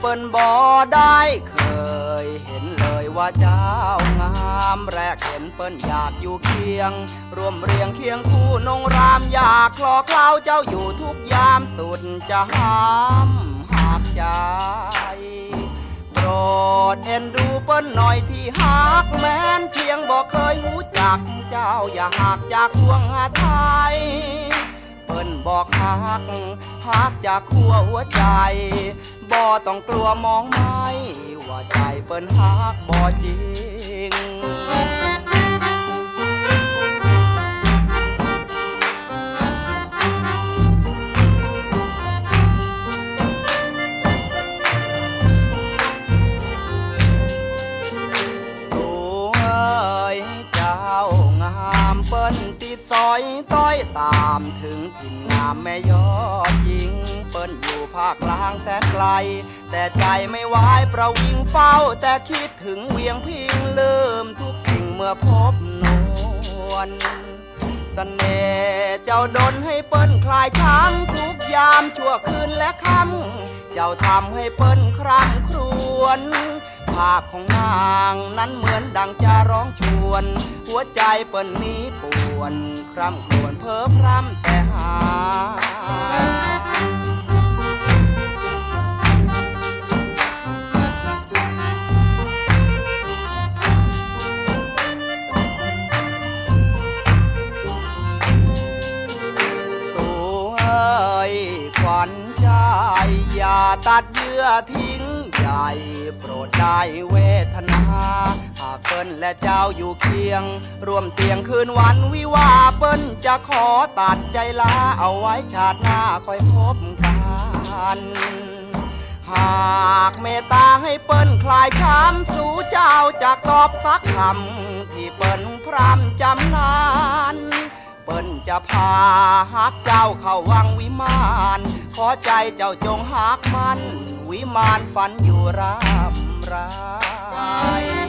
เปิ้นบ่ได้เคยเห็นเลยว่าเจ้างามแรกเห็นเปิ้นอยากอยู่เคียงร่วมเรียงเคียงคู่นงรามอยากคลอเคล้าเจ้าอยู่ทุกยามสุดจะห้ามหากใจโปรดเอ็นดูเปิ้นหน่อยที่หักแม้นเพียงบอกเคยรู้จักเจ้าอย่าหักจากดวงอาไทยเปิ้นบอกหัก พักจากขั้วหัวใจ บ่ต้องกลัวมองไม่ว่าใจเปิ้นหักบ่จริง ติดซอยต้อยตามถึงถิ่นงามแม่ยอดหญิง เปิ้นอยู่ภาคกลางแสนไกล แต่ใจไม่ไหวประวิงเฝ้า แต่คิดถึงเวียงพิงลืมทุกสิ่งเมื่อพบนวลเสน่ห์เจ้าดนให้เปิ้นคลายช้างทุกยามชั่วคืนและค่ำเจ้าทำให้เปิ้นคร่ำครวญ ภาพของนางนั้นเหมือนดังจะร้องชวน หัวใจเปิ้นนี้ป่วนคร่ำครวญเพ้อพร่ำแต่หาสวยขวัญใจอย่าตัดเยื่อทิ้ง ใจโปรดได้เวทนา หากเปิ้นและเจ้าอยู่เคียง ร่วมเตียงคืนวันวิวาเปิ้นจะขอตัดใจลาเอาไว้ชาติหน้าค่อยพบกัน หากเมตตาให้เปิ้นคลายช้ำสู่เจ้าจากตอบสักคำที่เปิ้นพรำจำนาน เปิ้นจะพาฮักเจ้าเข้าวังวิมาน ขอใจเจ้าจงหักมัน วิมานฝันอยู่รามราย